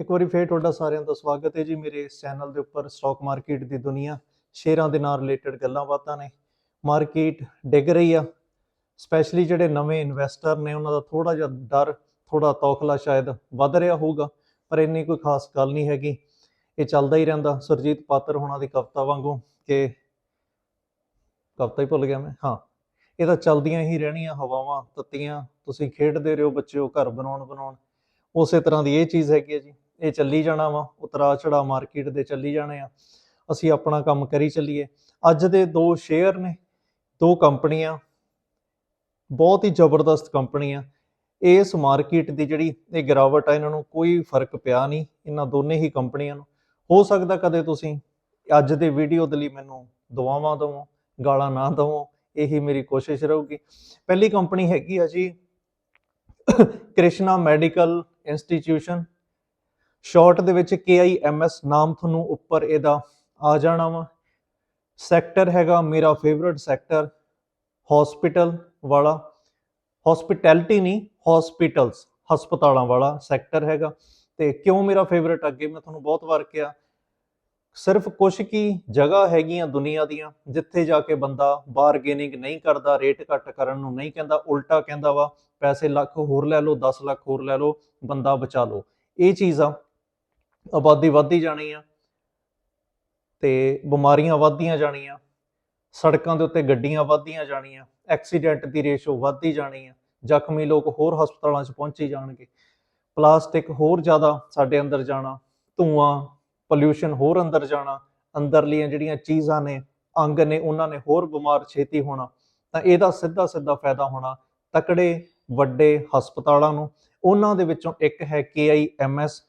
ਇੱਕ ਵਾਰੀ ਫੇਰ ਤੁਹਾਡਾ ਸਾਰਿਆਂ ਦਾ ਸਵਾਗਤ ਹੈ ਜੀ ਮੇਰੇ ਇਸ ਚੈਨਲ ਦੇ ਉੱਪਰ ਸਟਾਕ ਮਾਰਕੀਟ ਦੀ ਦੁਨੀਆ, ਸ਼ੇਅਰਾਂ ਦੇ ਨਾਲ ਰਿਲੇਟਡ ਗੱਲਾਂ ਬਾਤਾਂ ਨੇ। ਮਾਰਕੀਟ ਡਿੱਗ ਰਹੀ ਆ ਸਪੈਸ਼ਲੀ ਜਿਹੜੇ ਨਵੇਂ ਇਨਵੈਸਟਰ ਨੇ ਉਹਨਾਂ ਦਾ ਥੋੜਾ ਜਿਹਾ ਡਰ ਥੋੜਾ ਤੌਖਲਾ ਸ਼ਾਇਦ ਵੱਧ ਰਿਹਾ ਹੋਊਗਾ, ਪਰ ਇੰਨੀ ਕੋਈ ਖਾਸ ਗੱਲ ਨਹੀਂ ਹੈਗੀ। ਇਹ ਚੱਲਦਾ ਹੀ ਰਹਿੰਦਾ। ਸੁਰਜੀਤ ਪਾਤਰ ਹੋਣਾ ਦੀ ਕਵਿਤਾ ਵਾਂਗੂ ਕਿ ਕਵਿਤਾ ਹੀ ਭੁੱਲ ਗਿਆ ਮੈਂ। ਹਾਂ, ਇਹ ਤਾਂ ਚੱਲਦੀਆਂ ਹੀ ਰਹਿਣੀਆਂ ਹਵਾਵਾਂ, ਤੱਤੀਆਂ। ਤੁਸੀਂ ਖੇਡਦੇ ਰਹੋ ਬੱਚਿਓ, ਘਰ ਬਣਾਉਣ ਬਣਾਉਣ ਉਸੇ ਤਰ੍ਹਾਂ ਦੀ ਇਹ ਚੀਜ਼ ਹੈਗੀ ਹੈ ਜੀ। ਇਹ ਚੱਲੀ ਜਾਣਾ ਵਾ ਉਤਰਾ ਚੜਾ ਮਾਰਕੀਟ ਦੇ ਚੱਲੀ ਜਾਣੇ ਆ। ਅਸੀਂ ਆਪਣਾ ਕੰਮ ਕਰੀ ਚੱਲੀਏ। ਅੱਜ ਦੇ ਦੋ ਸ਼ੇਅਰ ਨੇ, ਦੋ ਕੰਪਨੀਆਂ, ਬਹੁਤ ਹੀ ਜ਼ਬਰਦਸਤ ਕੰਪਨੀਆਂ। ਇਸ ਮਾਰਕੀਟ ਦੀ ਜਿਹੜੀ ਇਹ ਗਿਰਾਵਟ ਆ, ਇਹਨਾਂ ਨੂੰ ਕੋਈ ਫ਼ਰਕ ਪਿਆ ਨਹੀਂ, ਇਹਨਾਂ ਦੋਨੇ ਹੀ ਕੰਪਨੀਆਂ ਨੂੰ। ਹੋ ਸਕਦਾ ਕਦੇ ਤੁਸੀਂ ਅੱਜ ਦੇ ਵੀਡੀਓ ਦੇ ਲਈ ਮੈਨੂੰ ਦੁਆਵਾਂ ਦਵੋ, ਗਾਲਾਂ ਨਾ ਦਵੋ, ਇਹੀ ਮੇਰੀ ਕੋਸ਼ਿਸ਼ ਰਹੂਗੀ। ਪਹਿਲੀ ਕੰਪਨੀ ਹੈਗੀ ਆ ਜੀ, ਕ੍ਰਿਸ਼ਨਾ ਮੈਡੀਕਲ ਇੰਸਟੀਚਿਊਸ਼ਨ ਸ਼ਾਰਟ ਦੇ ਵਿੱਚ KIMS ਨਾਮ ਤੁਹਾਨੂੰ ਉੱਪਰ ਇਹਦਾ ਆ ਜਾਣਾ ਵਾ। ਸੈਕਟਰ ਹੈਗਾ ਮੇਰਾ ਫੇਵਰਿਟ ਸੈਕਟਰ ਹਸਪੀਟਲ ਵਾਲਾ। ਹਸਪਿਟੈਲਿਟੀ ਨਹੀਂ ਹਸਪੀਟਲਸ ਹਸਪਤਾਲਾਂ ਵਾਲਾ ਸੈਕਟਰ ਹੈਗਾ। ਤੇ ਕਿਉਂ ਮੇਰਾ ਫੇਵਰਿਟ ਅੱਗੇ ਮੈਂ ਤੁਹਾਨੂੰ ਬਹੁਤ ਵਾਰ ਕਿਹਾ, ਸਿਰਫ ਕੁਝ ਕੀ ਜਗ੍ਹਾ ਹੈਗੀਆਂ ਦੁਨੀਆ ਦੀਆਂ, ਜਿੱਥੇ ਜਾ ਕੇ ਬੰਦਾ ਬਾਰਗੇਨਿੰਗ ਨਹੀਂ ਕਰਦਾ ਰੇਟ ਘੱਟ ਕਰਨ ਨੂੰ ਨਹੀਂ ਕਹਿੰਦਾ, ਉਲਟਾ ਕਹਿੰਦਾ ਵਾ, ਪੈਸੇ ਲੱਖ ਹੋਰ ਲੈ ਲਓ 10 ਲੱਖ ਹੋਰ ਲੈ ਲਓ, ਬੰਦਾ ਬਚਾ ਲਓ। ਇਹ ਚੀਜ਼ ਆ ਆਬਾਦੀ ਵੱਧਦੀ ਜਾਣੀ ਆ ਤੇ ਬਿਮਾਰੀਆਂ ਵੱਧਦੀਆਂ ਜਾਣੀਆਂ, ਸੜਕਾਂ ਦੇ ਉੱਤੇ ਗੱਡੀਆਂ ਵੱਧਦੀਆਂ ਜਾਣੀਆਂ, ਐਕਸੀਡੈਂਟ ਦੀ ਰੇਸ਼ੋ ਵੱਧਦੀ ਜਾਣੀ ਆ, ਜ਼ਖਮੀ ਲੋਕ ਹੋਰ ਹਸਪਤਾਲਾਂ 'ਚ ਪਹੁੰਚੀ ਜਾਣਗੇ। ਪਲਾਸਟਿਕ ਹੋਰ ਜ਼ਿਆਦਾ ਸਾਡੇ ਅੰਦਰ ਜਾਣਾ, ਧੂਆਂ ਪੋਲਿਊਸ਼ਨ ਹੋਰ ਅੰਦਰ ਜਾਣਾ, ਅੰਦਰਲੀਆਂ ਜਿਹੜੀਆਂ ਚੀਜ਼ਾਂ ਨੇ, ਅੰਗ ਨੇ, ਉਹਨਾਂ ਨੇ ਹੋਰ ਬਿਮਾਰ ਛੇਤੀ ਹੋਣਾ, ਤਾਂ ਇਹਦਾ ਸਿੱਧਾ ਸਿੱਧਾ ਫਾਇਦਾ ਹੋਣਾ ਤਕੜੇ ਵੱਡੇ ਹਸਪਤਾਲਾਂ ਨੂੰ। ਉਹਨਾਂ ਦੇ ਵਿੱਚੋਂ ਇੱਕ ਹੈ KIMS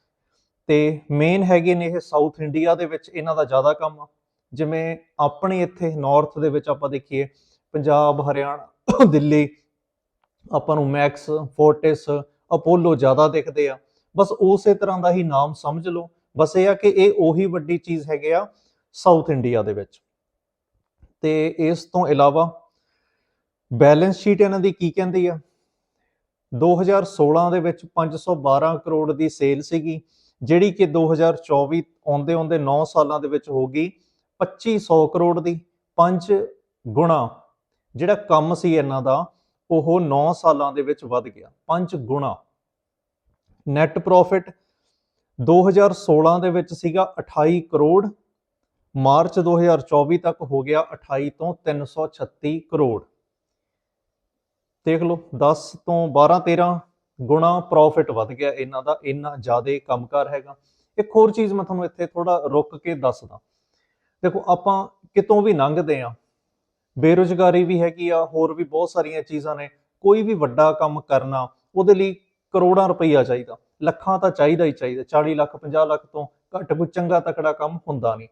ਤੇ ਮੇਨ ਹੈਗੇ ਨੇ ਇਹ ਸਾਊਥ ਇੰਡੀਆ ਦੇ ਵਿੱਚ ਇਹਨਾਂ ਦਾ ਜ਼ਿਆਦਾ ਕੰਮ। ਆ ਜਿਵੇਂ ਆਪਣੇ ਇੱਥੇ ਨਾਰਥ ਦੇ ਵਿੱਚ ਆਪਾਂ ਦੇਖੀਏ, ਪੰਜਾਬ, ਹਰਿਆਣਾ, ਦਿੱਲੀ, ਆਪਾਂ ਨੂੰ ਮੈਕਸ ਫੋਰਟਿਸ ਅਪੋਲੋ ਜ਼ਿਆਦਾ ਦਿਖਦੇ ਆ। ਬਸ ਉਸੇ ਤਰ੍ਹਾਂ ਦਾ ਹੀ ਨਾਮ ਸਮਝ ਲਓ। ਬਸ ਇਹ ਆ ਕਿ ਇਹ ਉਹੀ ਵੱਡੀ ਚੀਜ਼ ਹੈਗੇ ਆ ਸਾਊਥ ਇੰਡੀਆ ਦੇ ਵਿੱਚ। ਤੇ ਇਸ ਤੋਂ ਇਲਾਵਾ ਬੈਲੈਂਸ ਸ਼ੀਟ ਇਹਨਾਂ ਦੀ ਕੀ ਕਹਿੰਦੀ ਆ? 2016 ਦੇ ਵਿੱਚ 512 ਕਰੋੜ ਦੀ ਸੇਲ ਸੀਗੀ। ਜਿਹੜੀ ਕਿ 2024 ਆਉਂਦੇ ਆਉਂਦੇ 9 ਸਾਲਾਂ ਦੇ ਵਿੱਚ ਹੋ ਗਈ 2500 ਕਰੋੜ ਦੀ 5 ਗੁਣਾ। ਜਿਹੜਾ ਕੰਮ ਸੀ ਇਹਨਾਂ ਦਾ, ਉਹ 9 ਸਾਲਾਂ ਦੇ ਵਿੱਚ ਵੱਧ ਗਿਆ 5 ਗੁਣਾ। ਨੈਟ ਪ੍ਰੋਫਿਟ 2016 ਦੇ ਵਿੱਚ ਸੀਗਾ 28 ਕਰੋੜ, ਮਾਰਚ 2024 ਤੱਕ ਹੋ ਗਿਆ 28 ਤੋਂ 336 ਕਰੋੜ। ਦੇਖ ਲਓ 10 ਤੋਂ 12 13 ਗੁਣਾ ਪ੍ਰੋਫਿਟ ਵੱਧ ਗਿਆ, ਇਹਨਾਂ ਦਾ ਇੰਨਾ ਜ਼ਿਆਦਾ ਕੰਮਕਾਰ ਹੈਗਾ। ਇੱਕ ਹੋਰ ਚੀਜ਼ ਮੈਂ ਤੁਹਾਨੂੰ ਇੱਥੇ ਥੋੜਾ ਰੁਕ ਕੇ ਦੱਸਦਾ। ਦੇਖੋ, ਆਪਾਂ ਕਿਤੋਂ ਵੀ ਲੰਘਦੇ ਆ ਬੇਰੁਜ਼ਗਾਰੀ ਵੀ ਹੈਗੀ ਆ, ਹੋਰ ਵੀ ਬਹੁਤ ਸਾਰੀਆਂ ਚੀਜ਼ਾਂ ਨੇ, ਕੋਈ ਵੀ ਵੱਡਾ ਕੰਮ ਕਰਨਾ, ਉਹਦੇ ਲਈ ਕਰੋੜਾਂ ਰੁਪਈਆ ਚਾਹੀਦਾ। ਲੱਖਾਂ ਤਾਂ ਚਾਹੀਦਾ ਹੀ ਚਾਹੀਦਾ 40 ਲੱਖ 50 ਲੱਖ ਤੋਂ ਘੱਟ ਕੋਈ ਚੰਗਾ ਤਕੜਾ ਕੰਮ ਹੁੰਦਾ ਨਹੀਂ।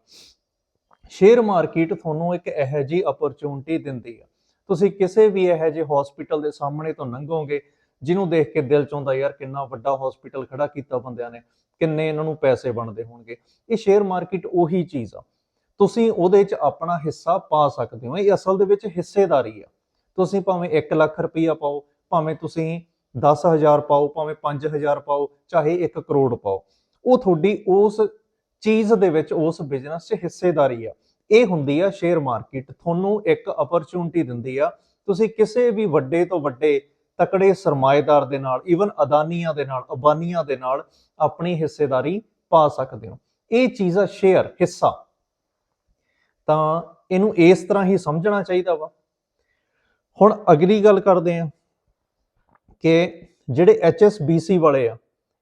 ਸ਼ੇਅਰ ਮਾਰਕੀਟ ਤੁਹਾਨੂੰ ਇੱਕ ਇਹੋ ਜਿਹੀ ਅਪਰਚੂਨਿਟੀ ਦਿੰਦੀ ਆ। ਤੁਸੀਂ ਕਿਸੇ ਵੀ ਇਹੋ ਜਿਹੇ ਹਸਪੀਟਲ ਦੇ ਸਾਹਮਣੇ ਤੋਂ ਲੰਘੋਗੇ ਜਿਹਨੂੰ ਦੇਖ ਕੇ ਦਿਲ ਚਾਹੁੰਦਾ ਯਾਰ ਕਿੰਨਾ ਵੱਡਾ ਹਸਪੀਟਲ ਖੜਾ ਕੀਤਾ ਬੰਦਿਆਂ ਨੇ, ਕਿੰਨੇ ਇਹਨਾਂ ਨੂੰ ਪੈਸੇ ਬਣਦੇ ਹੋਣਗੇ। ਇਹ ਸ਼ੇਅਰ ਮਾਰਕੀਟ ਉਹੀ ਚੀਜ਼ ਆ। ਤੁਸੀਂ ਉਹਦੇ 'ਚ ਆਪਣਾ ਹਿੱਸਾ ਪਾ ਸਕਦੇ ਹੋ। ਇਹ ਅਸਲ ਦੇ ਵਿੱਚ ਹਿੱਸੇਦਾਰੀ ਆ। ਤੁਸੀਂ ਭਾਵੇਂ 1 ਲੱਖ ਰੁਪਈਆ ਪਾਓ, ਭਾਵੇਂ ਤੁਸੀਂ 10000 ਪਾਓ, ਭਾਵੇਂ 5000 ਪਾਓ, ਚਾਹੇ 1 ਕਰੋੜ ਪਾਓ। ਉਹ ਤੁਹਾਡੀ ਉਸ ਚੀਜ਼ ਦੇ ਵਿੱਚ, ਉਸ ਬਿਜ਼ਨਸ 'ਚ ਹਿੱਸੇਦਾਰੀ ਆ। ਇਹ ਹੁੰਦੀ ਆ ਸ਼ੇਅਰ ਮਾਰਕੀਟ ਤੁਹਾਨੂੰ ਇੱਕ ਅਪਰਚੂਨਿਟੀ ਦਿੰਦੀ ਆ। ਤੁਸੀਂ ਕਿਸੇ ਵੀ ਵੱਡੇ ਤੋਂ ਵੱਡੇ ਤਕੜੇ ਸਰਮਾਏਦਾਰ ਦੇ ਨਾਲ ਈਵਨ ਅਦਾਨੀਆਂ ਦੇ ਨਾਲ, ਅਬਾਨੀਆਂ ਦੇ ਨਾਲ ਆਪਣੀ ਹਿੱਸੇਦਾਰੀ ਪਾ ਸਕਦੇ ਹੋ। ਇਹ ਚੀਜ਼ ਆ ਸ਼ੇਅਰ ਹਿੱਸਾ। ਤਾਂ ਇਹਨੂੰ ਇਸ ਤਰ੍ਹਾਂ ਹੀ ਸਮਝਣਾ ਚਾਹੀਦਾ ਵਾ। ਹੁਣ ਅਗਲੀ ਗੱਲ ਕਰਦੇ ਆ ਕਿ ਜਿਹੜੇ HSBC ਵਾਲੇ ਆ,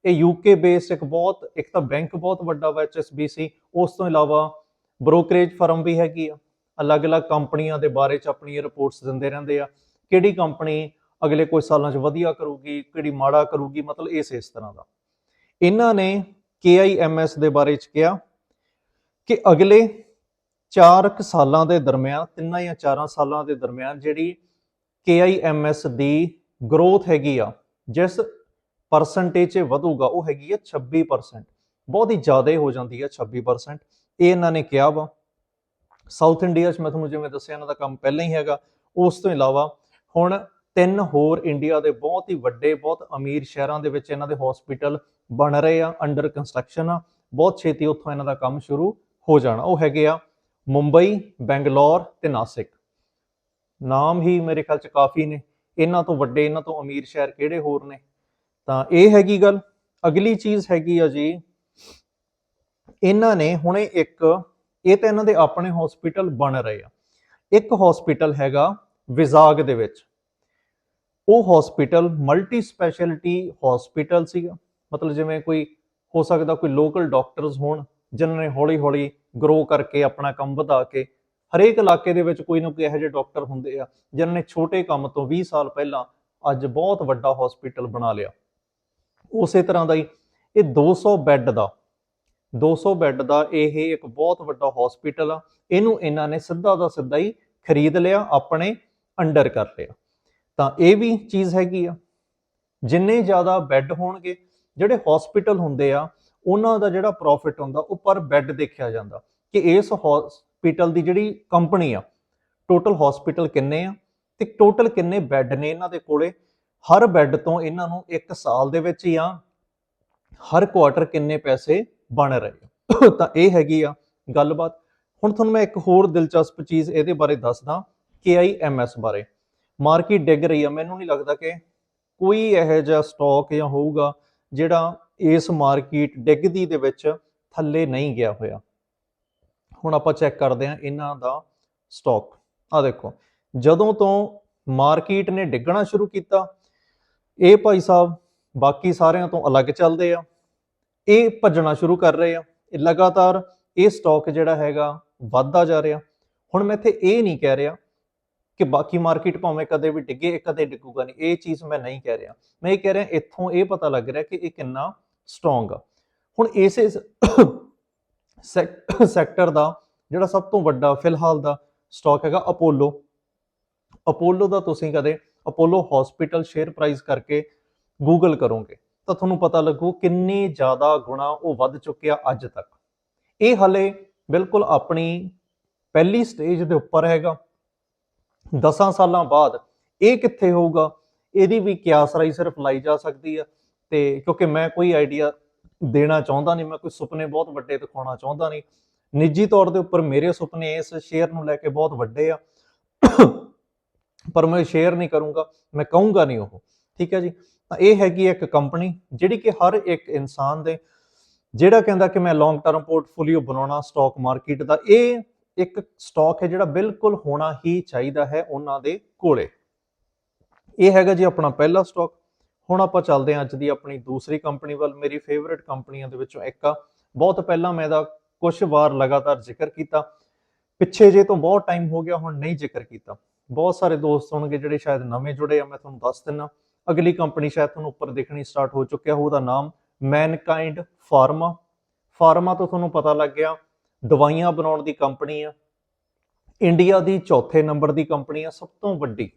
ਇਹ ਯੂਕੇ ਬੇਸ ਇੱਕ ਬਹੁਤ, ਇੱਕ ਤਾਂ ਬੈਂਕ ਬਹੁਤ ਵੱਡਾ ਵਾ HSBC, ਉਸ ਤੋਂ ਇਲਾਵਾ ਬ੍ਰੋਕਰੇਜ ਫਰਮ ਵੀ ਹੈਗੀ ਆ। ਅਲੱਗ-ਅਲੱਗ ਕੰਪਨੀਆਂ ਦੇ ਬਾਰੇ ਚ ਆਪਣੀਆਂ ਰਿਪੋਰਟਸ ਦਿੰਦੇ ਰਹਿੰਦੇ ਆ। ਕਿਹੜੀ ਕੰਪਨੀ ਅਗਲੇ ਕੁਝ ਸਾਲਾਂ 'ਚ ਵਧੀਆ ਕਰੂਗੀ, ਕਿਹੜੀ ਮਾੜਾ ਕਰੂਗੀ, ਮਤਲਬ ਇਸ ਇਸ ਤਰ੍ਹਾਂ ਦਾ। ਇਹਨਾਂ ਨੇ KIMS ਦੇ ਬਾਰੇ ਚ ਕਿਹਾ ਕਿ ਅਗਲੇ 4 ਸਾਲਾਂ ਦੇ ਦਰਮਿਆਨ, ਤਿੰਨਾਂ ਜਾਂ 4 ਸਾਲਾਂ ਦੇ ਦਰਮਿਆਨ ਜਿਹੜੀ KIMS ਦੀ ਗਰੋਥ ਹੈਗੀ ਆ, ਜਿਸ ਪਰਸੈਂਟੇਜ 'ਚ ਵਧੂਗਾ, ਉਹ ਹੈਗੀ ਆ 26% ਬਹੁਤ ਹੀ ਜ਼ਿਆਦਾ ਹੋ ਜਾਂਦੀ ਆ 26% ਇਹ ਇਹਨਾਂ ਨੇ ਕਿਹਾ ਵਾ। ਸਾਊਥ ਇੰਡੀਆ 'ਚ ਮੈਂ ਤੁਹਾਨੂੰ ਜਿਵੇਂ ਦੱਸਿਆ, ਇਹਨਾਂ ਦਾ ਕੰਮ ਪਹਿਲਾਂ ਹੀ ਹੈਗਾ। ਉਸ ਤੋਂ ਇਲਾਵਾ ਹੁਣ ਤਿੰਨ ਹੋਰ ਇੰਡੀਆ ਦੇ ਬਹੁਤ ਹੀ ਵੱਡੇ, ਬਹੁਤ ਅਮੀਰ ਸ਼ਹਿਰਾਂ ਦੇ ਵਿੱਚ ਇਹਨਾਂ ਦੇ ਹਸਪੀਟਲ ਬਣ ਰਹੇ ਆ ਅੰਡਰ ਕੰਸਟਰਕਸ਼ਨ ਆ। ਬਹੁਤ ਛੇਤੀ ਉੱਥੋਂ ਇਹਨਾਂ ਦਾ ਕੰਮ ਸ਼ੁਰੂ ਹੋ ਜਾਣਾ। ਉਹ ਹੈਗੇ ਆ ਮੁੰਬਈ, ਬੈਂਗਲੌਰ ਤੇ ਨਾਸਿਕ। ਨਾਮ ਹੀ ਮੇਰੇ ਖਿਆਲ ਚ ਕਾਫੀ ਨੇ। ਇਹਨਾਂ ਤੋਂ ਵੱਡੇ, ਇਹਨਾਂ ਤੋਂ ਅਮੀਰ ਸ਼ਹਿਰ ਕਿਹੜੇ ਹੋਰ ਨੇ? ਤਾਂ ਇਹ ਹੈਗੀ ਗੱਲ। ਅਗਲੀ ਚੀਜ਼ ਹੈਗੀ ਆ ਜੀ, ਇਹਨਾਂ ਨੇ ਹੁਣੇ ਇੱਕ, ਇਹ ਤਾਂ ਇਹਨਾਂ ਦੇ ਆਪਣੇ ਹਸਪੀਟਲ ਬਣ ਰਹੇ ਆ। ਇੱਕ ਹਸਪੀਟਲ ਹੈਗਾ ਵਿਜ਼ਾਗ ਦੇ ਵਿੱਚ। ਉਹ ਹਸਪੀਟਲ ਮਲਟੀ ਸਪੈਸ਼ਲਿਟੀ ਹਸਪੀਟਲ ਸੀਗਾ। ਮਤਲਬ ਜਿਵੇਂ ਕੋਈ ਹੋ ਸਕਦਾ ਕੋਈ ਲੋਕਲ ਡਾਕਟਰਸ ਹੋਣ, ਜਿਨ੍ਹਾਂ ਨੇ ਹੌਲੀ-ਹੌਲੀ ਗਰੋ ਕਰਕੇ ਆਪਣਾ ਕੰਮ ਵਧਾ ਕੇ ਹਰੇਕ ਇਲਾਕੇ ਦੇ ਵਿੱਚ ਕੋਈ ਨਾ ਕੋਈ ਇਹੋ ਜਿਹੇ ਡਾਕਟਰ ਹੁੰਦੇ ਆ, ਜਿਨ੍ਹਾਂ ਨੇ ਛੋਟੇ ਕੰਮ ਤੋਂ 20 ਸਾਲ ਪਹਿਲਾਂ ਅੱਜ ਬਹੁਤ ਵੱਡਾ ਹਸਪੀਟਲ ਬਣਾ ਲਿਆ। ਉਸੇ ਤਰ੍ਹਾਂ ਦਾ ਹੀ ਇਹ 200 ਬੈੱਡ ਦਾ 200 ਬੈੱਡ ਦਾ ਇਹ ਇੱਕ ਬਹੁਤ ਵੱਡਾ ਹਸਪੀਟਲ ਆ। ਇਹਨੂੰ ਇਹਨਾਂ ਨੇ ਸਿੱਧਾ ਦਾ ਸਿੱਧਾ ਹੀ ਖਰੀਦ ਲਿਆ, ਆਪਣੇ ਅੰਡਰ ਕਰ ਲਿਆ। ਤਾਂ ਇਹ ਵੀ ਚੀਜ਼ ਹੈਗੀ ਆ। ਜਿੰਨੇ ਜ਼ਿਆਦਾ ਬੈੱਡ ਹੋਣਗੇ, ਜਿਹੜੇ ਹਸਪੀਟਲ ਹੁੰਦੇ ਆ, ਉਹਨਾਂ ਦਾ ਜਿਹੜਾ ਪ੍ਰੋਫਿਟ ਹੁੰਦਾ, ਉਹ ਪਰ ਬੈੱਡ ਦੇਖਿਆ ਜਾਂਦਾ। ਕਿ ਇਸ ਹਸਪੀਟਲ ਦੀ ਜਿਹੜੀ ਕੰਪਨੀ ਆ ਟੋਟਲ ਹਸਪੀਟਲ ਕਿੰਨੇ ਆ ਤੇ ਟੋਟਲ ਕਿੰਨੇ ਬੈੱਡ ਨੇ ਇਹਨਾਂ ਦੇ ਕੋਲੇ? ਹਰ ਬੈੱਡ ਤੋਂ ਇਹਨਾਂ ਨੂੰ ਇੱਕ ਸਾਲ ਦੇ ਵਿੱਚ ਜਾਂ ਹਰ ਕੁਆਟਰ ਕਿੰਨੇ ਪੈਸੇ ਬਣ ਰਹੇ ਆ। ਤਾਂ ਇਹ ਹੈਗੀ ਆ ਗੱਲਬਾਤ। ਹੁਣ ਤੁਹਾਨੂੰ ਮੈਂ ਇੱਕ ਹੋਰ ਦਿਲਚਸਪ ਚੀਜ਼ ਇਹਦੇ ਬਾਰੇ ਦੱਸਦਾ, KIMS ਬਾਰੇ। ਮਾਰਕੀਟ ਡਿੱਗ ਰਹੀ ਆ। ਮੈਨੂੰ ਨਹੀਂ ਲੱਗਦਾ ਕਿ ਕੋਈ ਇਹੋ ਜਿਹਾ ਸਟਾਕ ਜਾਂ ਹੋਊਗਾ ਜਿਹੜਾ ਇਸ ਮਾਰਕੀਟ ਡਿੱਗਦੀ ਦੇ ਵਿੱਚ ਥੱਲੇ ਨਹੀਂ ਗਿਆ ਹੋਇਆ। ਹੁਣ ਆਪਾਂ ਚੈੱਕ ਕਰਦੇ ਹਾਂ ਇਹਨਾਂ ਦਾ ਸਟਾਕ ਆ ਦੇਖੋ, ਜਦੋਂ ਤੋਂ ਮਾਰਕੀਟ ਨੇ ਡਿੱਗਣਾ ਸ਼ੁਰੂ ਕੀਤਾ, ਇਹ ਭਾਈ ਸਾਹਿਬ ਬਾਕੀ ਸਾਰਿਆਂ ਤੋਂ ਅਲੱਗ ਚੱਲਦੇ ਆ। ਇਹ ਭੱਜਣਾ ਸ਼ੁਰੂ ਕਰ ਰਹੇ ਆ। ਲਗਾਤਾਰ ਇਹ ਸਟਾਕ ਜਿਹੜਾ ਹੈਗਾ ਵੱਧਦਾ ਜਾ ਰਿਹਾ। ਹੁਣ ਮੈਂ ਇੱਥੇ ਇਹ ਨਹੀਂ ਕਹਿ ਰਿਹਾ ਕਿ ਬਾਕੀ ਮਾਰਕੀਟ ਭਾਵੇਂ ਕਦੇ ਵੀ ਡਿੱਗੇ, ਇਹ ਕਦੇ ਡਿੱਗੂਗਾ ਨਹੀਂ। ਇਹ ਚੀਜ਼ ਮੈਂ ਨਹੀਂ ਕਹਿ ਰਿਹਾ। ਮੈਂ ਇਹ ਕਹਿ ਰਿਹਾ, ਇੱਥੋਂ ਇਹ ਪਤਾ ਲੱਗ ਰਿਹਾ ਕਿ ਇਹ ਕਿੰਨਾ ਸਟਰੋਂਗ ਆ। ਹੁਣ ਇਸੇ ਸੈਕਟਰ ਦਾ ਜਿਹੜਾ ਸਭ ਤੋਂ ਵੱਡਾ ਫਿਲਹਾਲ ਦਾ ਸਟਾਕ ਹੈਗਾ ਅਪੋਲੋ। ਅਪੋਲੋ ਦਾ ਤੁਸੀਂ ਕਦੇ ਅਪੋਲੋ ਹਸਪੀਟਲ ਸ਼ੇਅਰ ਪ੍ਰਾਈਸ ਕਰਕੇ ਗੂਗਲ ਕਰੋਗੇ, ਤਾਂ ਤੁਹਾਨੂੰ ਪਤਾ ਲੱਗੂ ਕਿੰਨੀ ਜ਼ਿਆਦਾ ਗੁਣਾ ਉਹ ਵੱਧ ਚੁੱਕਿਆ ਅੱਜ ਤੱਕ। ਇਹ ਹਲੇ ਬਿਲਕੁਲ ਆਪਣੀ ਪਹਿਲੀ ਸਟੇਜ ਦੇ ਉੱਪਰ ਹੈਗਾ। 10 ਸਾਲਾਂ ਬਾਅਦ ਇਹ ਕਿੱਥੇ ਹੋਊਗਾ? ਇਹਦੀ ਵੀ ਕਿਆਸਰਾਈ ਸਿਰਫ ਲਾਈ ਜਾ ਸਕਦੀ ਆ। ਤੇ ਕਿਉਂਕਿ ਮੈਂ ਕੋਈ ਆਈਡੀਆ ਦੇਣਾ ਚਾਹੁੰਦਾ ਨਹੀਂ, ਮੈਂ ਕੋਈ ਸੁਪਨੇ ਬਹੁਤ ਵੱਡੇ ਦਿਖਾਉਣਾ ਚਾਹੁੰਦਾ ਨਹੀਂ। ਨਿੱਜੀ ਤੌਰ ਦੇ ਉੱਪਰ ਮੇਰੇ ਸੁਪਨੇ ਇਸ ਸ਼ੇਅਰ ਨੂੰ ਲੈ ਕੇ ਬਹੁਤ ਵੱਡੇ ਆ। ਪਰ ਮੈਂ ਸ਼ੇਅਰ ਨਹੀਂ ਕਰੂੰਗਾ, ਮੈਂ ਕਹੂੰਗਾ ਨਹੀਂ ਉਹ। ਠੀਕ ਹੈ ਜੀ? ਤਾਂ ਇਹ ਹੈਗੀ ਇੱਕ ਕੰਪਨੀ ਜਿਹੜੀ ਕਿ ਹਰ ਇੱਕ ਇਨਸਾਨ ਦੇ, ਜਿਹੜਾ ਕਹਿੰਦਾ ਕਿ ਮੈਂ ਲੌਂਗ ਟਰਮ ਪੋਰਟਫੋਲੀਓ ਬਣਾਉਣਾ ਸਟਾਕ ਮਾਰਕੀਟ ਦਾ, ਇਹ ਇੱਕ ਸਟਾਕ ਹੈ ਜਿਹੜਾ ਬਿਲਕੁਲ ਹੋਣਾ ਹੀ ਚਾਹੀਦਾ ਹੈ ਉਹਨਾਂ ਦੇ ਕੋਲੇ। ਇਹ ਹੈਗਾ ਜੀ ਆਪਣਾ ਪਹਿਲਾ ਸਟਾਕ। ਹੁਣ ਆਪਾਂ ਚੱਲਦੇ ਹਾਂ ਅੱਜ ਦੀ ਆਪਣੀ ਦੂਸਰੀ ਕੰਪਨੀ ਵੱਲ। ਮੇਰੀ ਫੇਵਰਿਟ ਕੰਪਨੀਆਂ ਦੇ ਵਿੱਚੋਂ ਇੱਕ ਆ। ਬਹੁਤ ਪਹਿਲਾਂ ਮੈਂ ਇਹਦਾ ਕੁਝ ਵਾਰ ਲਗਾਤਾਰ ਜ਼ਿਕਰ ਕੀਤਾ। ਪਿੱਛੇ ਜੇ ਤੋਂ ਬਹੁਤ ਟਾਈਮ ਹੋ ਗਿਆ, ਹੁਣ ਨਹੀਂ ਜ਼ਿਕਰ ਕੀਤਾ। ਬਹੁਤ ਸਾਰੇ ਦੋਸਤ ਹੋਣਗੇ ਜਿਹੜੇ ਸ਼ਾਇਦ ਨਵੇਂ ਜੁੜੇ ਆ, ਮੈਂ ਤੁਹਾਨੂੰ ਦੱਸ ਦਿੰਨਾ। ਅਗਲੀ ਕੰਪਨੀ ਸ਼ਾਇਦ ਤੁਹਾਨੂੰ ਉੱਪਰ ਦੇਖਣੀ ਸਟਾਰਟ ਹੋ ਚੁੱਕਿਆ, ਉਹਦਾ ਨਾਮ ਮੈਨਕਾਈਂਡ ਫਾਰਮਾ ਫਾਰਮਾ ਤੋਂ ਤੁਹਾਨੂੰ ਪਤਾ ਲੱਗ ਗਿਆ। ਦਵਾਈਆਂ ਬਣਾਉਣ ਦੀ ਕੰਪਨੀ ਆ। ਇੰਡੀਆ ਦੀ ਚੌਥੇ ਨੰਬਰ ਦੀ ਕੰਪਨੀ ਆ, ਸਭ ਤੋਂ ਵੱਡੀ।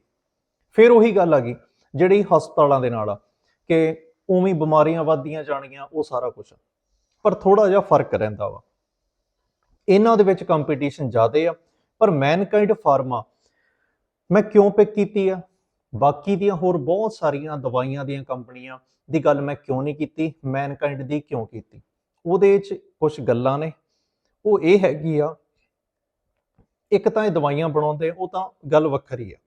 ਫਿਰ ਉਹੀ ਗੱਲ ਆ ਗਈ, ਜਿਹੜੀ ਹਸਪਤਾਲਾਂ ਦੇ ਨਾਲ ਆ, ਕਿ ਉਵੇਂ ਬਿਮਾਰੀਆਂ ਵੱਧਦੀਆਂ ਜਾਣਗੀਆਂ, ਉਹ ਸਾਰਾ ਕੁਝ ਪਰ ਥੋੜਾ ਜਿਹਾ ਫ਼ਰਕ ਰਹਿੰਦਾ ਵਾ। ਇਹਨਾਂ ਦੇ ਵਿੱਚ ਕੰਪੀਟੀਸ਼ਨ ਜ਼ਿਆਦੇ ਆ, ਪਰ ਮੈਨਕਾਈਂਡ ਫਾਰਮਾ ਮੈਂ ਕਿਉਂ ਪਿਕ ਕੀਤੀ ਆ? ਬਾਕੀ ਦੀਆਂ ਹੋਰ ਬਹੁਤ ਸਾਰੀਆਂ ਦਵਾਈਆਂ ਦੀਆਂ ਕੰਪਨੀਆਂ ਦੀ ਗੱਲ ਮੈਂ ਕਿਉਂ ਨਹੀਂ ਕੀਤੀ? ਮੈਨਕਾਈਂਡ ਦੀ ਕਿਉਂ ਕੀਤੀ? ਉਹਦੇ ਵਿੱਚ ਕੁਝ ਗੱਲਾਂ ਨੇ। ਉਹ ਇਹ ਹੈਗੀ ਆ, ਇੱਕ ਤਾਂ ਇਹ ਦਵਾਈਆਂ ਬਣਾਉਂਦੇ, ਉਹ ਤਾਂ ਗੱਲ ਵੱਖਰੀ ਆ।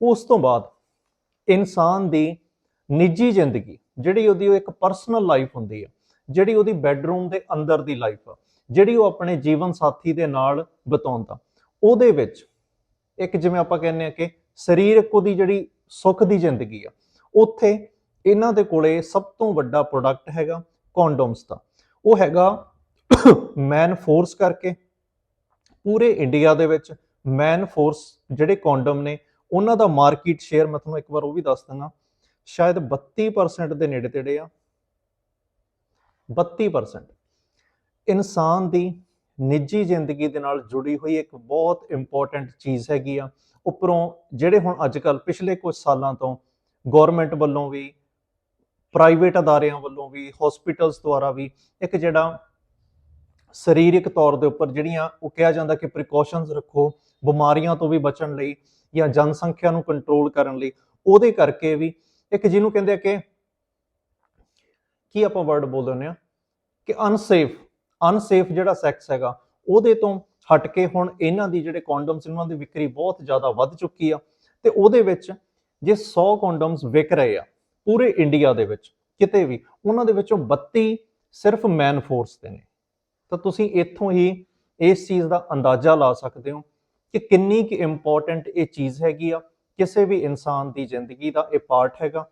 ਉਸ ਤੋਂ ਬਾਅਦ ਇਨਸਾਨ ਦੀ ਨਿੱਜੀ ਜ਼ਿੰਦਗੀ, ਜਿਹੜੀ ਉਹਦੀ ਉਹ ਇੱਕ ਪਰਸਨਲ ਲਾਈਫ ਹੁੰਦੀ ਆ, ਜਿਹੜੀ ਉਹਦੀ ਬੈੱਡਰੂਮ ਦੇ ਅੰਦਰ ਦੀ ਲਾਈਫ ਆ, ਜਿਹੜੀ ਉਹ ਆਪਣੇ ਜੀਵਨ ਸਾਥੀ ਦੇ ਨਾਲ ਬਤਾਉਂਦਾ ਉਹਦੇ ਵਿੱਚ ਇੱਕ ਜਿਵੇਂ ਆਪਾਂ ਕਹਿੰਦੇ ਆ ਕਿ ਸਰੀਰਕ ਉਹਦੀ ਜਿਹੜੀ ਸੁੱਖ ਦੀ ਜ਼ਿੰਦਗੀ ਆ, ਉੱਥੇ ਇਹਨਾਂ ਦੇ ਕੋਲੇ ਸਭ ਤੋਂ ਵੱਡਾ ਪ੍ਰੋਡਕਟ ਹੈਗਾ ਕੌਂਡੋਮਸ ਦਾ। ਉਹ ਹੈਗਾ ਮੈਨ ਫੋਰਸ ਕਰਕੇ ਪੂਰੇ ਇੰਡੀਆ ਦੇ ਵਿੱਚ ਮੈਨ ਫੋਰਸ ਜਿਹੜੇ ਕੌਂਡਮ ਨੇ, ਉਹਨਾਂ ਦਾ ਮਾਰਕੀਟ ਸ਼ੇਅਰ ਮੈਂ ਤੁਹਾਨੂੰ ਇੱਕ ਵਾਰ ਉਹ ਵੀ ਦੱਸ ਦਿੰਦਾ, ਸ਼ਾਇਦ 32% ਦੇ ਨੇੜੇ ਤੇੜੇ ਆ। 32% ਇਨਸਾਨ ਦੀ ਨਿੱਜੀ ਜ਼ਿੰਦਗੀ ਦੇ ਨਾਲ ਜੁੜੀ ਹੋਈ ਇੱਕ ਬਹੁਤ ਇੰਪੋਰਟੈਂਟ ਚੀਜ਼ ਹੈਗੀ ਆ। ਉੱਪਰੋਂ ਜਿਹੜੇ ਹੁਣ ਅੱਜ ਕੱਲ ਪਿਛਲੇ ਕੁਝ ਸਾਲਾਂ ਤੋਂ ਗਵਰਨਮੈਂਟ ਵੱਲੋਂ ਵੀ ਪ੍ਰਾਈਵੇਟ ਅਦਾਰਿਆਂ ਵੱਲੋਂ ਵੀ ਹਸਪੀਟਲਸ ਦੁਆਰਾ ਵੀ ਇੱਕ ਜਿਹੜਾ ਸਰੀਰਕ ਤੌਰ ਦੇ ਉੱਪਰ ਜਿਹੜੀਆਂ ਉਹ ਕਿਹਾ ਜਾਂਦਾ ਕਿ ਪ੍ਰੀਕਾਸ਼ਨਸ ਰੱਖੋ, ਬਿਮਾਰੀਆਂ ਤੋਂ ਵੀ ਬਚਣ ਲਈ ਜਾਂ ਜਨਸੰਖਿਆ ਨੂੰ ਕੰਟਰੋਲ ਕਰਨ ਲਈ, ਉਹਦੇ ਕਰਕੇ ਵੀ ਇੱਕ ਜਿਹਨੂੰ ਕਹਿੰਦੇ ਆ ਕਿ ਕੀ ਆਪਾਂ ਵਰਡ ਬੋਲ ਦਿੰਦੇ ਆ ਕਿ ਅਨਸੇਫ ਅਨਸੇਫ ਜਿਹੜਾ ਸੈਕਸ ਹੈਗਾ, ਉਹਦੇ ਤੋਂ ਹਟ ਕੇ ਹੁਣ ਇਹਨਾਂ ਦੀ ਜਿਹੜੇ ਕੰਡੋਮਸ ਉਹਨਾਂ ਦੀ ਵਿਕਰੀ ਬਹੁਤ ਜ਼ਿਆਦਾ ਵੱਧ ਚੁੱਕੀ ਆ ਤੇ ਉਹਦੇ ਵਿੱਚ ਜੇ 100 ਕੰਡੋਮਸ ਵਿਕ ਰਹੇ ਆ, ਪੂਰੇ ਇੰਡੀਆ ਦੇ ਵਿੱਚ, ਕਿਤੇ ਵੀ, ਉਹਨਾਂ ਦੇ ਵਿੱਚੋਂ 32 ਸਿਰਫ ਮੈਨ ਫੋਰਸ ਦੇ ਨੇ। ਤਾਂ ਤੁਸੀਂ ਇੱਥੋਂ ਹੀ ਇਸ ਚੀਜ਼ ਦਾ ਅੰਦਾਜ਼ਾ ਲਾ ਸਕਦੇ ਹੋ ਕਿ ਕਿੰਨੀ ਕਿ ਇੰਪੋਰਟੈਂਟ ਇਹ ਚੀਜ਼ ਹੈਗੀ ਆ। ਕਿਸੇ ਵੀ ਇਨਸਾਨ ਦੀ ਜ਼ਿੰਦਗੀ ਦਾ ਇਹ ਪਾਰਟ ਹੈਗਾ।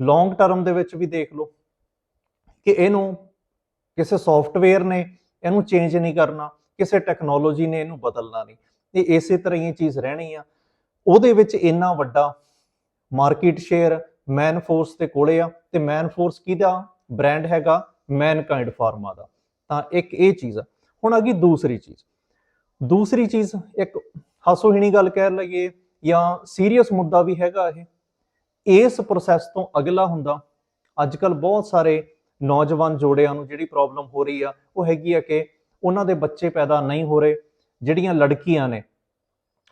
ਲੌਂਗ ਟਰਮ ਦੇ ਵਿੱਚ ਵੀ ਦੇਖ ਲਓ ਕਿ ਇਹਨੂੰ ਕਿਸੇ ਸੌਫਟਵੇਅਰ ਨੇ ਇਹਨੂੰ ਚੇਂਜ ਨਹੀਂ ਕਰਨਾ, ਕਿਸੇ ਟੈਕਨੋਲੋਜੀ ਨੇ ਇਹਨੂੰ ਬਦਲਣਾ ਨਹੀਂ। ਇਹ ਇਸੇ ਤਰ੍ਹਾਂ ਹੀ ਚੀਜ਼ ਰਹਿਣੀ ਆ। ਉਹਦੇ ਵਿੱਚ ਇੰਨਾ ਵੱਡਾ ਮਾਰਕੀਟ ਸ਼ੇਅਰ ਮੈਨ ਫੋਰਸ ਦੇ ਕੋਲੇ ਆ। ਤੇ ਮੈਨ ਫੋਰਸ ਕਿਹਦਾ ਬ੍ਰਾਂਡ ਹੈਗਾ? ਮੈਨਕਾਈਂਡ ਫਾਰਮਾ ਦਾ। ਤਾਂ ਇੱਕ ਇਹ ਚੀਜ਼ ਆ। ਹੁਣ ਆ ਗਈ ਦੂਸਰੀ ਚੀਜ਼। ਦੂਸਰੀ ਚੀਜ਼, ਇੱਕ ਹਾਸੋਹੀਣੀ ਗੱਲ ਕਹਿ ਲਈਏ ਜਾਂ ਸੀਰੀਅਸ ਮੁੱਦਾ ਵੀ ਹੈਗਾ ਇਹ। ਇਸ ਪ੍ਰੋਸੈਸ ਤੋਂ ਅਗਲਾ ਹੁੰਦਾ ਅੱਜ ਕੱਲ ਬਹੁਤ ਸਾਰੇ ਨੌਜਵਾਨ ਜੋੜਿਆਂ ਨੂੰ ਜਿਹੜੀ ਪ੍ਰੋਬਲਮ ਹੋ ਰਹੀ ਆ, ਉਹ ਹੈਗੀ ਆ ਕਿ ਉਹਨਾਂ ਦੇ ਬੱਚੇ ਪੈਦਾ ਨਹੀਂ ਹੋ ਰਹੇ, ਜਿਹੜੀਆਂ ਲੜਕੀਆਂ ਨੇ,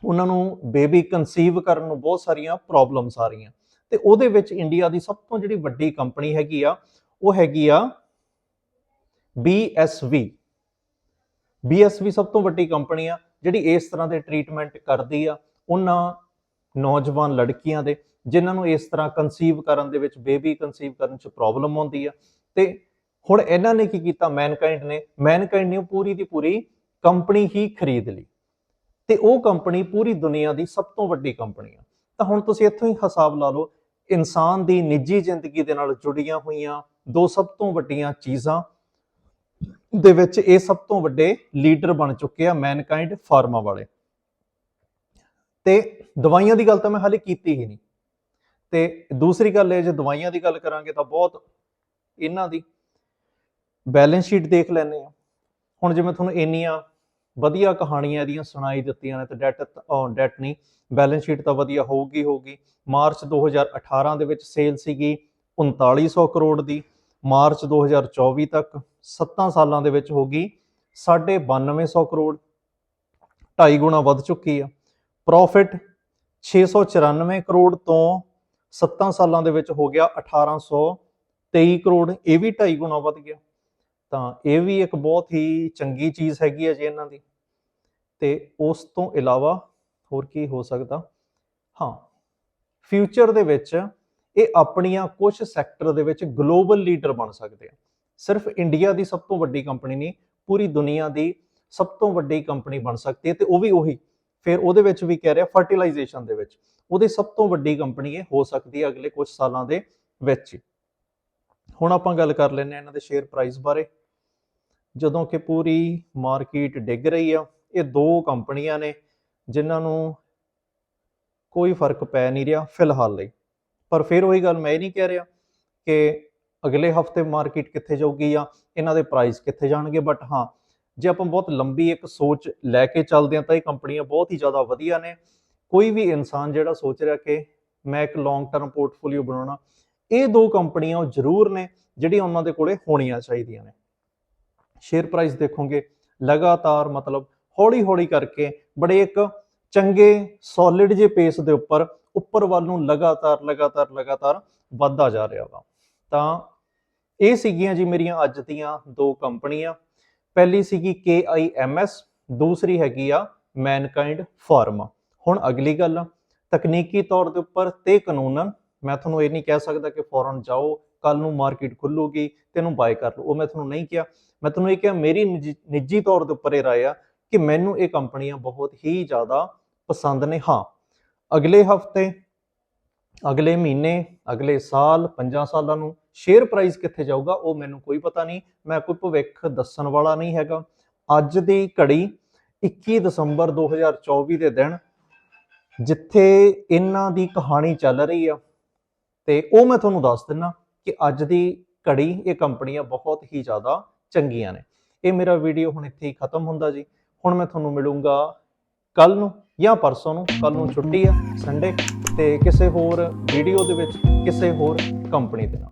ਉਹਨਾਂ ਨੂੰ ਬੇਬੀ ਕਨਸੀਵ ਕਰਨ ਨੂੰ ਬਹੁਤ ਸਾਰੀਆਂ ਪ੍ਰੋਬਲਮਸ ਆ ਰਹੀਆਂ। ਤੇ ਉਹਦੇ ਵਿੱਚ ਇੰਡੀਆ ਦੀ ਸਭ ਤੋਂ ਜਿਹੜੀ ਵੱਡੀ ਕੰਪਨੀ ਹੈਗੀ ਆ, ਉਹ ਹੈਗੀ ਆ BSV BSV ਸਭ ਤੋਂ ਵੱਡੀ ਕੰਪਨੀ ਆ, ਜਿਹੜੀ ਇਸ ਤਰ੍ਹਾਂ ਦੇ ਟ੍ਰੀਟਮੈਂਟ ਕਰਦੀ ਆ ਉਹਨਾਂ ਨੌਜਵਾਨ ਲੜਕੀਆਂ ਦੇ, ਜਿਨ੍ਹਾਂ ਨੂੰ ਇਸ ਤਰ੍ਹਾਂ ਕਨਸੀਵ ਕਰਨ ਦੇ ਵਿੱਚ ਬੇਬੀ ਕਨਸੀਵ ਕਰਨ 'ਚ ਪ੍ਰੋਬਲਮ ਆਉਂਦੀ ਆ। ਤੇ ਹੁਣ ਇਹਨਾਂ ਨੇ ਕੀ ਕੀਤਾ? ਮੈਨਕਾਈਂਡ ਨੇ ਮੈਨਕਾਈਂਡ ਨੇ ਉਹ ਪੂਰੀ ਦੀ ਪੂਰੀ ਕੰਪਨੀ ਹੀ ਖਰੀਦ ਲਈ। ਤੇ ਉਹ ਕੰਪਨੀ ਪੂਰੀ ਦੁਨੀਆ ਦੀ ਸਭ ਤੋਂ ਵੱਡੀ ਕੰਪਨੀ ਆ। ਤਾਂ ਹੁਣ ਤੁਸੀਂ ਇੱਥੋਂ ਹੀ ਹਿਸਾਬ ਲਾ ਲਓ, ਇਨਸਾਨ ਦੀ ਨਿੱਜੀ ਜ਼ਿੰਦਗੀ ਦੇ ਨਾਲ ਜੁੜੀਆਂ ਹੋਈਆਂ ਦੋ ਸਭ ਤੋਂ ਵੱਡੀਆਂ ਚੀਜ਼ਾਂ ਦੇ ਵਿੱਚ ਇਹ ਸਭ ਤੋਂ ਵੱਡੇ ਲੀਡਰ ਬਣ ਚੁੱਕੇ ਆ ਮੈਨਕਾਈਂਡ ਫਾਰਮਾ ਵਾਲੇ। ਤੇ ਦਵਾਈਆਂ ਦੀ ਗੱਲ ਤਾਂ ਮੈਂ ਹਾਲੇ ਕੀਤੀ ਹੀ ਨਹੀਂ। ਤੇ ਦੂਸਰੀ ਗੱਲ ਇਹ, ਜੇ ਦਵਾਈਆਂ ਦੀ ਗੱਲ ਕਰਾਂਗੇ ਤਾਂ ਬਹੁਤ ਇਹਨਾਂ ਦੀ ਬੈਲੈਂਸ ਸ਼ੀਟ ਦੇਖ ਲੈਨੇ ਆ ਹੁਣ ਜਿਵੇਂ ਤੁਹਾਨੂੰ ਇੰਨੀਆਂ ਵਧੀਆ ਕਹਾਣੀਆਂ ਇਹਦੀਆਂ ਸੁਣਾਈ ਦਿੱਤੀਆਂ ਨੇ ਤੇ ਡੈਟ ਡੈਟ ਨਹੀਂ ਬੈਲੈਂਸ ਸ਼ੀਟ ਤਾਂ ਵਧੀਆ ਹੋਊਗੀ ਹੋਊਗੀ। ਮਾਰਚ 2018 ਦੇ ਵਿੱਚ ਸੇਲ ਸੀਗੀ 3900 ਕਰੋੜ ਦੀ। ਮਾਰਚ 2024 ਤੱਕ 7 ਸਾਲਾਂ ਦੇ ਵਿੱਚ ਹੋ ਗਈ। 9250 ਕਰੋੜ, ਢਾਈ ਗੁਣਾ ਵੱਧ ਚੁੱਕੀ ਆ। ਪ੍ਰੋਫਿਟ 694 ਕਰੋੜ ਤੋਂ 7 ਸਾਲਾਂ ਦੇ ਵਿੱਚ ਹੋ ਗਿਆ 1823 ਕਰੋੜ, ਇਹ ਵੀ ਢਾਈ ਗੁਣਾ ਵੱਧ ਗਿਆ। ਤਾਂ ਇਹ ਵੀ ਇੱਕ ਬਹੁਤ ਹੀ ਚੰਗੀ ਚੀਜ਼ ਹੈਗੀ ਹੈ ਜੀ ਇਹਨਾਂ ਦੀ। ਤੇ ਉਸ ਤੋਂ ਇਲਾਵਾ ਹੋਰ ਕੀ ਹੋ ਸਕਦਾ? ਹਾਂ ਫਿਊਚਰ ਦੇ ਵਿੱਚ ਇਹ ਆਪਣੀਆਂ ਕੁਝ ਸੈਕਟਰ ਦੇ ਵਿੱਚ ਗਲੋਬਲ ਲੀਡਰ ਬਣ ਸਕਦੇ ਆ। ਸਿਰਫ ਇੰਡੀਆ ਦੀ ਸਭ ਤੋਂ ਵੱਡੀ ਕੰਪਨੀ ਨਹੀਂ, ਪੂਰੀ ਦੁਨੀਆ ਦੀ ਸਭ ਤੋਂ ਵੱਡੀ ਕੰਪਨੀ ਬਣ ਸਕਦੀ ਹੈ ਤੇ ਉਹ ਵੀ ਉਹੀ। ਫਿਰ ਉਹਦੇ ਵਿੱਚ ਵੀ ਕਹਿ ਰਿਹਾ ਫਰਟੀਲਾਈਜੇਸ਼ਨ ਦੇ ਵਿੱਚ। ਉਹਦੀ ਸਭ ਤੋਂ ਵੱਡੀ ਕੰਪਨੀ ਇਹ ਹੋ ਸਕਦੀ ਹੈ ਅਗਲੇ ਕੁਝ ਸਾਲਾਂ ਦੇ ਵਿੱਚ ਹੀ। ਹੁਣ ਆਪਾਂ ਗੱਲ ਕਰ ਲੈਂਦੇ ਹਾਂ ਇਹਨਾਂ ਦੇ ਸ਼ੇਅਰ ਪ੍ਰਾਈਸ ਬਾਰੇ। ਜਦੋਂ ਕਿ ਪੂਰੀ ਮਾਰਕੀਟ ਡਿੱਗ ਰਹੀ ਆ, ਇਹ ਦੋ ਕੰਪਨੀਆਂ ਨੇ ਜਿਨ੍ਹਾਂ ਨੂੰ ਕੋਈ ਫ਼ਰਕ ਪੈ ਨਹੀਂ ਰਿਹਾ ਫਿਲਹਾਲ ਲਈ। ਪਰ ਫਿਰ ਉਹੀ ਗੱਲ ਮੈਂ ਇਹ ਨਹੀਂ ਕਹਿ ਰਿਹਾ ਕਿ ਅਗਲੇ ਹਫ਼ਤੇ ਮਾਰਕੀਟ ਕਿੱਥੇ ਜਾਊਗੀ ਜਾਂ ਇਹਨਾਂ ਦੇ ਪ੍ਰਾਈਸ ਕਿੱਥੇ ਜਾਣਗੇ ਬਟ ਹਾਂ, ਜੇ ਆਪਾਂ ਬਹੁਤ ਲੰਬੀ ਇੱਕ ਸੋਚ ਲੈ ਕੇ ਚੱਲਦੇ ਹਾਂ ਤਾਂ ਇਹ ਕੰਪਨੀਆਂ ਬਹੁਤ ਹੀ ਜ਼ਿਆਦਾ ਵਧੀਆ ਨੇ। ਕੋਈ ਵੀ ਇਨਸਾਨ ਜਿਹੜਾ ਸੋਚ ਰਿਹਾ ਕਿ ਮੈਂ ਇੱਕ ਲੌਂਗ ਟਰਮ ਪੋਰਟਫੋਲੀਓ ਬਣਾਉਣਾ, ਇਹ ਦੋ ਕੰਪਨੀਆਂ ਉਹ ਜ਼ਰੂਰ ਨੇ ਜਿਹੜੀਆਂ ਉਹਨਾਂ ਦੇ ਕੋਲੇ ਹੋਣੀਆਂ ਚਾਹੀਦੀਆਂ ਨੇ। ਸ਼ੇਅਰ ਪ੍ਰਾਈਸ ਦੇਖੋਗੇ, ਲਗਾਤਾਰ ਮਤਲਬ ਹੌਲੀ ਹੌਲੀ ਕਰਕੇ ਬੜੇ ਇੱਕ ਚੰਗੇ ਸੋਲਿਡ ਜੇ ਪੇਸ ਦੇ ਉੱਪਰ ਉੱਪਰ ਵੱਲ ਨੂੰ ਲਗਾਤਾਰ ਲਗਾਤਾਰ ਲਗਾਤਾਰ ਵੱਧਦਾ ਜਾ ਰਿਹਾ ਵਾ। ਤਾਂ ਇਹ ਸੀਗੀਆਂ ਜੀ ਮੇਰੀਆਂ ਅੱਜ ਦੀਆਂ ਦੋ ਕੰਪਨੀਆਂ। ਪਹਿਲੀ ਸੀਗੀ KIMS ਦੂਸਰੀ ਹੈਗੀ ਆ ਮੈਨਕਾਈਂਡ ਫਾਰਮਾ ਹੁਣ ਅਗਲੀ ਗੱਲ ਤਕਨੀਕੀ ਤੌਰ ਦੇ ਉੱਪਰ ਤੇ ਕਾਨੂੰਨਨ ਮੈਂ ਤੁਹਾਨੂੰ ਇਹ ਨਹੀਂ ਕਹਿ ਸਕਦਾ ਕਿ ਫੌਰਨ ਜਾਓ ਕੱਲ ਨੂੰ ਮਾਰਕੀਟ ਖੁੱਲੂਗੀ ਤੇ ਇਹਨੂੰ ਬਾਏ ਕਰ ਲਓ ਉਹ ਮੈਂ ਤੁਹਾਨੂੰ ਨਹੀਂ ਕਿਹਾ। ਮੈਂ ਤੁਹਾਨੂੰ ਇਹ ਕਿਹਾ, ਮੇਰੀ ਨਿੱਜੀ- ਨਿੱਜੀ ਤੌਰ ਦੇ ਉੱਪਰ ਇਹ ਰਾਏ ਆ ਕਿ ਮੈਨੂੰ ਇਹ ਕੰਪਨੀਆਂ ਬਹੁਤ ਹੀ ਜ਼ਿਆਦਾ ਪਸੰਦ ਨੇ। ਹਾਂ ਅਗਲੇ ਹਫ਼ਤੇ, ਅਗਲੇ ਮਹੀਨੇ, ਅਗਲੇ ਸਾਲ 5 ਸਾਲਾਂ ਨੂੰ ਸ਼ੇਅਰ ਪ੍ਰਾਈਸ ਕਿੱਥੇ ਜਾਊਗਾ, ਉਹ ਮੈਨੂੰ ਕੋਈ ਪਤਾ ਨਹੀਂ। ਮੈਂ ਕੋਈ ਭਵਿੱਖ ਦੱਸਣ ਵਾਲਾ ਨਹੀਂ ਹੈਗਾ। ਅੱਜ ਦੀ ਘੜੀ 21 ਦਸੰਬਰ 2024 ਦੇ ਦਿਨ, ਜਿੱਥੇ ਇਹਨਾਂ ਦੀ ਕਹਾਣੀ ਚੱਲ ਰਹੀ ਆ, ਤੇ ਉਹ ਮੈਂ ਤੁਹਾਨੂੰ ਦੱਸ ਦਿੰਨਾ ਕਿ ਅੱਜ ਦੀ ਘੜੀ, ਇਹ ਕੰਪਨੀਆਂ ਬਹੁਤ ਹੀ ਜ਼ਿਆਦਾ ਚੰਗੀਆਂ ਨੇ। ਇਹ ਮੇਰਾ ਵੀਡੀਓ ਹੁਣ ਇੱਥੇ ਹੀ ਖਤਮ ਹੁੰਦਾ ਜੀ। ਹੁਣ ਮੈਂ ਤੁਹਾਨੂੰ ਮਿਲੂੰਗਾ ਕੱਲ ਨੂੰ। ਜਾਂ ਪਰਸੋਂ ਨੂੰ ਕੱਲ ਨੂੰ ਛੁੱਟੀ ਆ ਸੰਡੇ ਤੇ ਕਿਸੇ ਹੋਰ ਵੀਡੀਓ ਦੇ ਵਿੱਚ, ਕਿਸੇ ਹੋਰ ਕੰਪਨੀ ਦੇ ਨਾਲ।